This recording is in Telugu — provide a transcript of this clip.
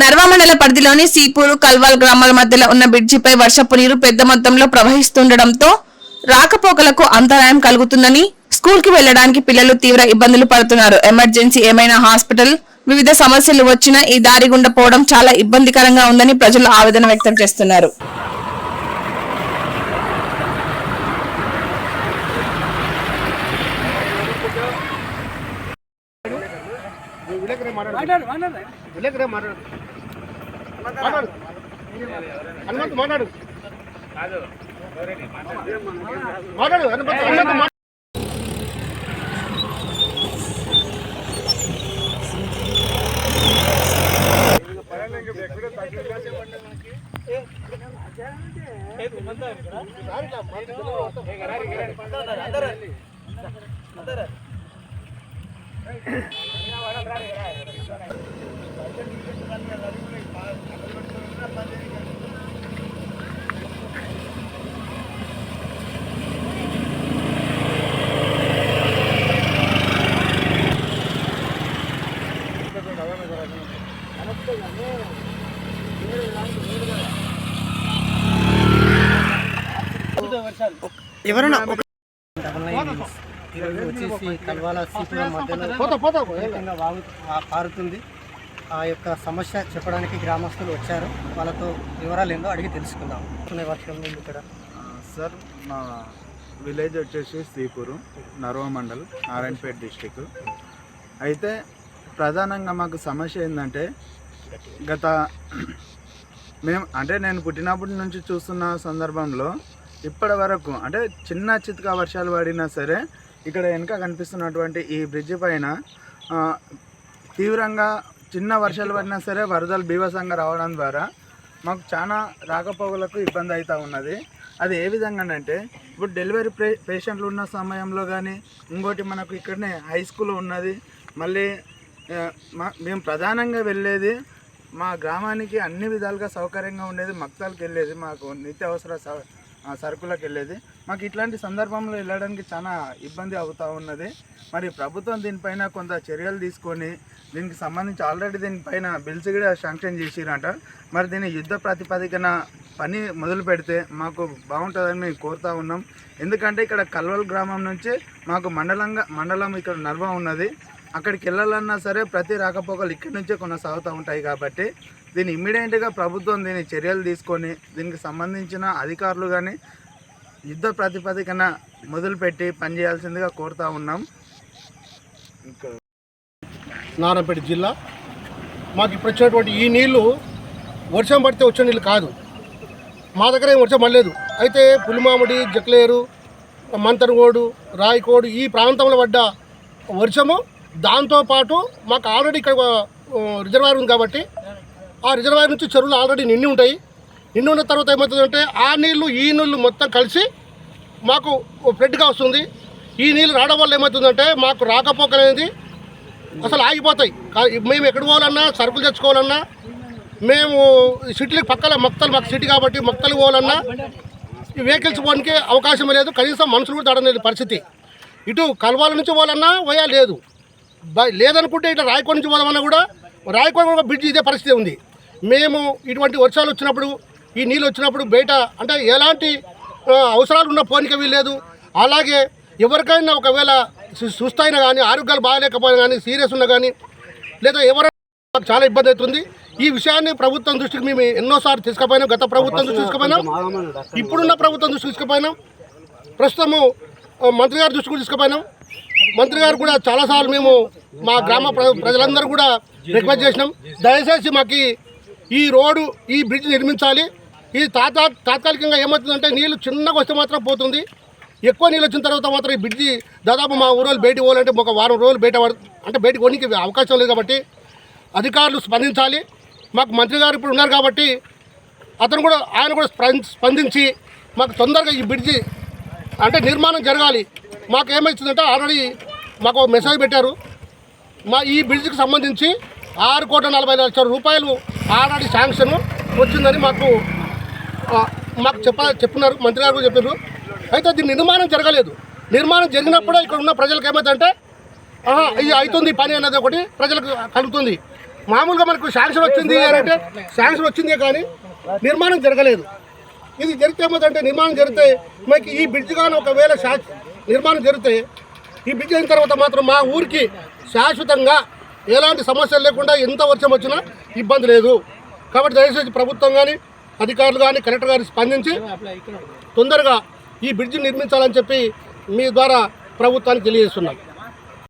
నర్వా మండల పరిధిలోని సీపూరు కల్వాల్ గ్రామాల మధ్యలో ఉన్న బ్రిడ్జిపై వర్షపు నీరు పెద్ద మొత్తంలో ప్రవహిస్తుండటంతో రాకపోకలకు అంతరాయం కలుగుతుందని స్కూల్కి వెళ్ళడానికి పిల్లలు తీవ్ర ఇబ్బందులు పడుతున్నారు. ఎమర్జెన్సీ ఏమైనా హాస్పిటల్ వివిధ సమస్యలు వచ్చినా ఈ దారి గుండా పోవడం చాలా ఇబ్బందికరంగా ఉందని ప్రజలు ఆవేదన వ్యక్తం చేస్తున్నారు. విలేకరే మాట్లాడు విలేకరే మాట్లాడు. మాట్లాడు హనుమంతు మాట్లాడు మాట్లాడు హనుమంతు హనుమంతు మాట్లాడు ఎవరైనా ఈరోజు వచ్చేసి కల్వాల సీపుల మధ్యలో పోతా పోతా పారుతుంది. ఆ యొక్క సమస్య చెప్పడానికి గ్రామస్తులు వచ్చారు. వాళ్ళతో వివరాలు ఏందో అడిగి తెలుసుకుందాం. వర్షం ఉంది ఇక్కడ? సార్ మా విలేజ్ వచ్చేసి శ్రీపూరు నర్వ మండల్ నారాయణపేట డిస్టిక్. అయితే ప్రధానంగా మాకు సమస్య ఏంటంటే గత మేము అంటే నేను పుట్టినప్పటి నుంచి చూస్తున్న సందర్భంలో ఇప్పటి వరకు అంటే చిన్న చిత్కా వర్షాలు పడినా సరే ఇక్కడ వెనుక కనిపిస్తున్నటువంటి ఈ బ్రిడ్జి పైన తీవ్రంగా చిన్న వర్షాలు పడినా సరే వరదలు బీభత్సంగా రావడం ద్వారా మాకు చాలా రాకపోకలకు ఇబ్బంది అవుతూ ఉన్నది. అది ఏ విధంగా అంటే ఇప్పుడు డెలివరీ పే పేషెంట్లు ఉన్న సమయంలో కానీ ఇంకోటి మనకు ఇక్కడనే హై స్కూల్ ఉన్నది. మళ్ళీ మా మేము ప్రధానంగా వెళ్ళేది మా గ్రామానికి అన్ని విధాలుగా సౌకర్యంగా ఉండేది మక్తాలకు వెళ్ళేది మాకు నిత్యావసర సరుకులకు వెళ్ళేది. మాకు ఇట్లాంటి సందర్భంలో వెళ్ళడానికి చాలా ఇబ్బంది అవుతూ ఉన్నది. మరి ప్రభుత్వం దీనిపైన కొంత చర్యలు తీసుకొని దీనికి సంబంధించి ఆల్రెడీ దీనిపైన బిల్స్ కూడా శాంక్షన్ చేసిరంట. మరి దీన్ని యుద్ధ ప్రాతిపదికన పని మొదలు పెడితే మాకు బాగుంటుందని మేము కోరుతా ఉన్నాం. ఎందుకంటే ఇక్కడ కల్వల్ గ్రామం నుంచి మాకు మండలంగా మండలం ఇక్కడ నర్వ ఉన్నది. అక్కడికి వెళ్ళాలన్నా సరే ప్రతి రాకపోకలు ఇక్కడి నుంచే కొనసాగుతూ ఉంటాయి కాబట్టి దీన్ని ఇమ్మీడియట్గా ప్రభుత్వం దీని చర్యలు తీసుకొని దీనికి సంబంధించిన అధికారులు కానీ యుద్ధ ప్రాతిపదికన మొదలుపెట్టి పనిచేయాల్సిందిగా కోరుతా ఉన్నాం. ఇంకా నారాయణపేట జిల్లా. మాకు ఇప్పుడు వచ్చినటువంటి ఈ నీళ్ళు వర్షం పడితే వచ్చే నీళ్ళు కాదు. మా దగ్గర ఏం వర్షం పడలేదు. అయితే పులిమామిడి జక్లేరు మంతరగోడు రాయకోడు ఈ ప్రాంతంలో పడ్డ వర్షము దాంతోపాటు మాకు ఆల్రెడీ ఇక్కడ రిజర్వాయర్ ఉంది కాబట్టి ఆ రిజర్వాయర్ నుంచి చెరువులు ఆల్రెడీ నిండి ఉంటాయి. నిండి ఉన్న తర్వాత ఏమవుతుందంటే ఆ నీళ్ళు ఈ నీళ్ళు మొత్తం కలిసి మాకు ఫ్లడ్గా వస్తుంది. ఈ నీళ్ళు రావడం వల్ల ఏమవుతుందంటే మాకు రాకపోక అనేది అసలు ఆగిపోతాయి. మేము ఎక్కడ పోవాలన్నా సరుకులు తెచ్చుకోవాలన్నా మేము సిటీలకు పక్కన మొక్కలు మాకు సిటీ కాబట్టి మొక్కలు పోవాలన్నా ఈ వెహికల్స్ పోవడానికి అవకాశం లేదు. కనీసం మనుషులు కూడా దాడలేదు పరిస్థితి. ఇటు కలవాల నుంచి పోవాలన్నా పోయా లేదు. లేదనుకుంటే ఇట్లా రాయకోడ నుంచి పోదామన్నా కూడా రాయకోడ కూడా బ్రిడ్జ్ ఇదే పరిస్థితి ఉంది. మేము ఇటువంటి వర్షాలు వచ్చినప్పుడు ఈ నీళ్ళు వచ్చినప్పుడు బయట అంటే ఎలాంటి అవసరాలు ఉన్న పోనిక వీల్లేదు. అలాగే ఎవరికైనా ఒకవేళ సుస్థైనా కానీ ఆరోగ్యాలు బాగాలేకపోయినా కానీ సీరియస్ ఉన్నా కానీ లేదా ఎవరైనా మాకు చాలా ఇబ్బంది అవుతుంది. ఈ విషయాన్ని ప్రభుత్వం దృష్టికి మేము ఎన్నోసార్లు తీసుకుపోయినాం. గత ప్రభుత్వం దృష్టికి తీసుకుపోయినాం. ఇప్పుడున్న ప్రభుత్వం దృష్టికి తీసుకుపోయినాం. ప్రస్తుతము మంత్రి గారి దృష్టికి తీసుకుపోయినాం. మంత్రి గారు కూడా చాలాసార్లు మేము మా గ్రామ ప్ర- ప్రజలందరూ కూడా రిక్వెస్ట్ చేసినాం. దయచేసి మాకు ఈ- రోడ్డు ఈ బ్రిడ్జ్ నిర్మించాలి. ఈ తాతా తాత్కాలికంగా ఏమవుతుందంటే నీళ్ళు చిన్నగా వస్తే మాత్రం పోతుంది. ఎక్కువ నీళ్ళు వచ్చిన తర్వాత మాత్రం ఈ బ్రిడ్జి దాదాపు మా ఊరోళ్ళు బయట పోవాలంటే ఒక వారం రోజులు బయట అంటే బయటకు పోనీకి అవకాశం లేదు కాబట్టి అధికారులు స్పందించాలి. మాకు మంత్రి గారు ఇప్పుడు ఉన్నారు కాబట్టి అతను కూడా ఆయన కూడా స్పం- స్పందించి మాకు తొందరగా ఈ బ్రిడ్జి అంటే నిర్మాణం జరగాలి. మాకు ఏమవుతుందంటే ఆల్రెడీ మాకు మెసేజ్ పెట్టారు. మా ఈ బ్రిడ్జికి సంబంధించి ఆరు కోట్ల నలభై లక్షల రూపాయలు ఆల్రెడీ శాంక్షన్ వచ్చిందని మాకు మాకు చెప్ప చెప్పినారు మంత్రి గారు చెప్పారు. అయితే దీని నిర్మాణం జరగలేదు. నిర్మాణం జరిగినప్పుడే ఇక్కడ ఉన్న ప్రజలకు ఏమవుతుందంటే ఇది అవుతుంది పని అనేది ఒకటి ప్రజలకు కలుగుతుంది. మామూలుగా మనకు శాంక్షన్ వచ్చింది అని అంటే శాంక్షన్ వచ్చిందే కానీ నిర్మాణం జరగలేదు. ఇది జరిగితే ఏమవుతుందంటే నిర్మాణం జరిగితే మనకి ఈ బ్రిడ్జ్ కానీ ఒకవేళ శా నిర్మాణం జరిగితే ఈ బ్రిడ్జ్ అయిన తర్వాత మాత్రం మా ఊరికి శాశ్వతంగా ఎలాంటి సమస్యలు లేకుండా ఎంత వర్షం వచ్చినా ఇబ్బంది లేదు. కాబట్టి దయచేసి ప్రభుత్వం కానీ అధికారులు కానీ కలెక్టర్ గారు స్పందించి తొందరగా ఈ బ్రిడ్జ్ నిర్మించాలని చెప్పి మీ ద్వారా ప్రభుత్వానికి తెలియజేస్తున్నాం.